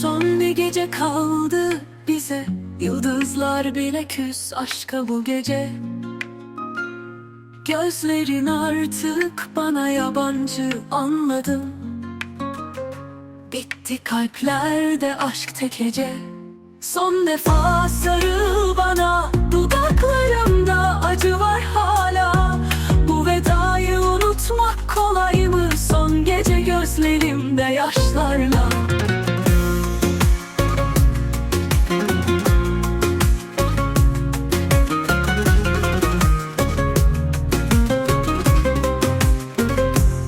Son bir gece kaldı bize. Yıldızlar bile küs aşka bu gece. Gözlerin artık bana yabancı anladım. Bitti kalplerde aşk tek hece Son defa sarıl bana Dudaklarımda acı var hala. Bu vedayı unutmak kolay mı? Son gece gözlerimde yaşlarla.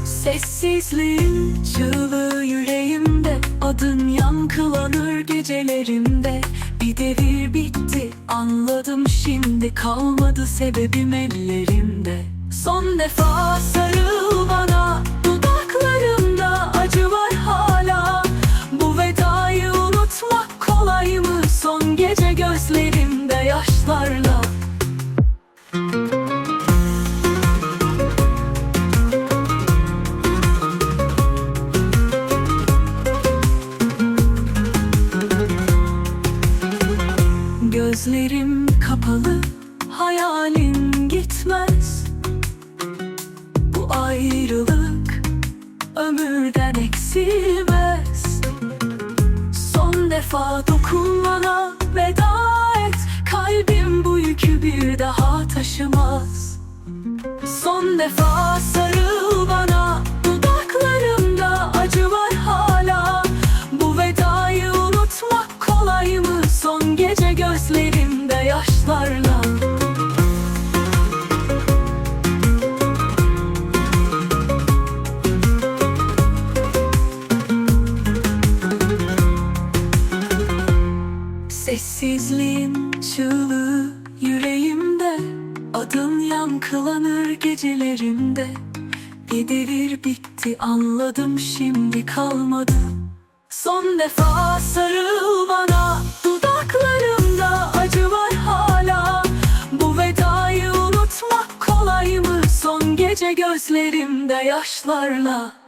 Sessizliğin çığlığı yüreğimde Adın yankılanır gecelerimde. Bir devir bitti anladım şimdi. Kalmadı sebebim ellerimde. Son defa sarıl bana Dudaklarımda acı var hala. Bu vedayı unutmak kolay mı? Son gece gözlerimde yaşlarla Gözlerim kapalı, hayalin gitmez. Bu ayrılık ömürden eksilmez. Son defa dokun bana veda et. Kalbim bu yükü bir daha taşımaz. Son defa sarıl Sessizliğin çığlığı yüreğimde. Adın yankılanır gecelerimde Bir devir bitti anladım şimdi kalmadı. Son defa sarıl bana Dudaklarımda acı var hala. Bu vedayı unutmak kolay mı? Son gece gözlerimde yaşlarla